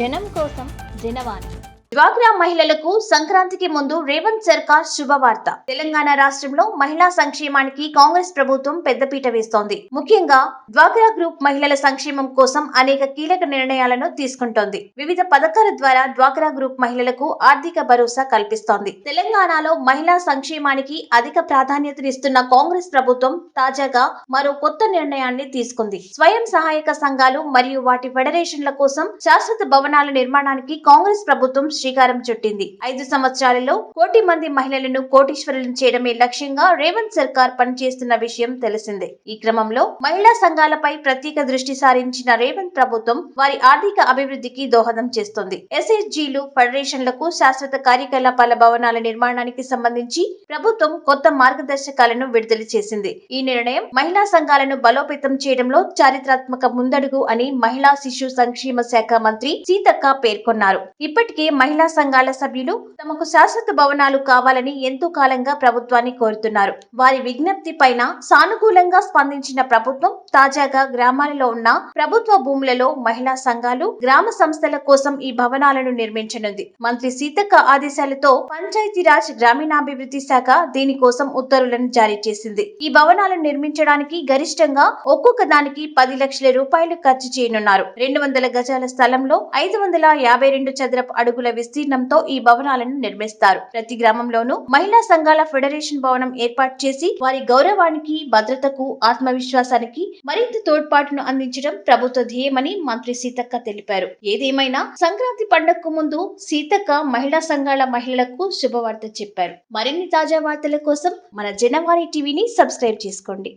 జనం కోసం జనవాణి డ్వాక్రా మహిళలకు సంక్రాంతికి ముందు రేవంత్ సర్కార్ శుభవార్త. తెలంగాణ రాష్ట్రంలో మహిళా సంక్షేమానికి కాంగ్రెస్ ప్రభుత్వం పెద్దపీట వేస్తోంది. ముఖ్యంగా డ్వాక్రా గ్రూప్ మహిళల సంక్షేమం కోసం అనేక కీలక నిర్ణయాలను తీసుకుంటోంది. వివిధ పథకాల ద్వారా డ్వాక్రా గ్రూప్ మహిళలకు ఆర్థిక భరోసా కల్పిస్తోంది. తెలంగాణలో మహిళా సంక్షేమానికి అధిక ప్రాధాన్యతనిస్తున్న కాంగ్రెస్ ప్రభుత్వం తాజాగా మరో కొత్త నిర్ణయాన్ని తీసుకుంది. స్వయం సహాయక సంఘాలు మరియు వాటి ఫెడరేషన్ల కోసం శాశ్వత భవనాల నిర్మాణానికి కాంగ్రెస్ ప్రభుత్వం శ్రీకారం చుట్టింది. ఐదు సంవత్సరాలలో కోటి మంది మహిళలను కోటీశ్వరులను చేయడమే లక్ష్యంగా రేవంత్ సర్కార్ పనిచేస్తున్న విషయం తెలిసిందే. ఈ క్రమంలో మహిళా సంఘాలపై ప్రత్యేక దృష్టి సారించిన రేవంత్ ప్రభుత్వం వారి ఆర్థిక అభివృద్ధికి దోహదం చేస్తుంది. ఎస్ఎస్జీలు ఫెడరేషన్లకు శాశ్వత కార్యకలాపాల భవనాల నిర్మాణానికి సంబంధించి ప్రభుత్వం కొత్త మార్గదర్శకాలను విడుదల చేసింది. ఈ నిర్ణయం మహిళా సంఘాలను బలోపేతం చేయడంలో చారిత్రాత్మక ముందడుగు అని మహిళా శిశు సంక్షేమ శాఖ మంత్రి సీతక్క పేర్కొన్నారు. ఇప్పటికే మహిళా సంఘాల సభ్యులు తమకు శాశ్వత భవనాలు కావాలని ఎంతో కాలంగా ప్రభుత్వాన్ని కోరుతున్నారు. వారి విజ్ఞప్తి పైన సానుకూలంగా స్పందించిన ప్రభుత్వం తాజాగా గ్రామాలలో ఉన్న ప్రభుత్వ భూములలో మహిళా సంఘాలు గ్రామ సంస్థల కోసం ఈ భవనాలను నిర్మించనుంది. మంత్రి సీతక్క ఆదేశాలతో పంచాయతీరాజ్ గ్రామీణాభివృద్ధి శాఖ దీనికోసం ఉత్తర్వులను జారీ చేసింది. ఈ భవనాలను నిర్మించడానికి గరిష్టంగా ఒక్కొక్క దానికి పది లక్షల రూపాయలు ఖర్చు చేయనున్నారు. రెండు వందల గజాల స్థలంలో ఐదు వందల యాభై రెండు చదరపు అడుగుల విస్తీర్ణంతో ఈ భవనాలను నిర్మిస్తారు. ప్రతి గ్రామంలోనూ మహిళా సంఘాల ఫెడరేషన్ భవనం ఏర్పాటు చేసి వారి గౌరవానికి భద్రతకు ఆత్మవిశ్వాసానికి మరింత తోడ్పాటును అందించడం ప్రభుత్వ ధ్యేయమని మంత్రి సీతక్క తెలిపారు. ఏదేమైనా సంక్రాంతి పండుగకు ముందు సీతక్క మహిళా సంఘాల మహిళలకు శుభవార్త చెప్పారు. మరిన్ని తాజా వార్తల కోసం మన జనవాణి టీవీని సబ్స్క్రైబ్ చేసుకోండి.